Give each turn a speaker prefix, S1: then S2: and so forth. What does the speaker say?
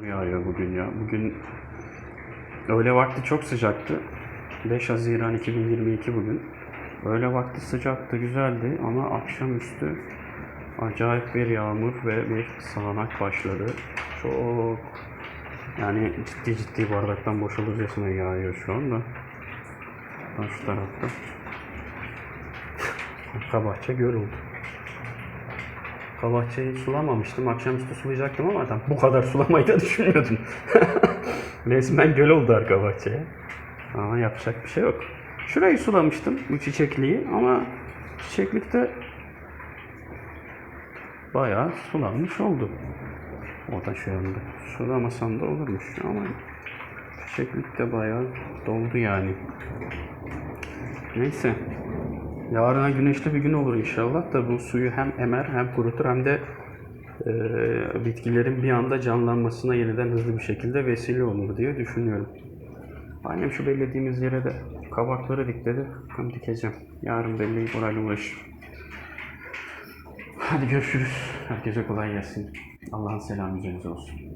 S1: yağıyor bugün ya. Bugün öğle vakti çok sıcaktı. 5 Haziran 2022 bugün. Öğle vakti sıcaktı, güzeldi ama akşamüstü acayip bir yağmur ve bir sağanak başladı. Çok yani ciddi ciddi bardaktan boşalırcasına yağıyor şu anda. Şu tarafta. Arka bahçe göl oldu. Arka bahçeyi sulamamıştım. Akşamüstü sulayacaktım ama tam bu kadar sulamayı da düşünmüyordum. Resmen göl oldu arka bahçeye. Ama yapacak bir şey yok. Şurayı sulamıştım bu çiçekliği ama çiçeklikte bayağı sulanmış oldu. O da şu anda. Sulamasam da olurmuş ama çiçeklikte bayağı doldu yani. Neyse. Yarına güneşli bir gün olur inşallah da bu suyu hem emer hem kurutur hem de e, bitkilerin bir anda canlanmasına yeniden hızlı bir şekilde vesile olur diye düşünüyorum. Annem şu bellediğimiz yere de kabakları dikledi. Hem dikeceğim. Yarın belleyip orayla uğraşırım. Hadi görüşürüz. Herkese kolay gelsin. Allah'ın selamı üzerinize olsun.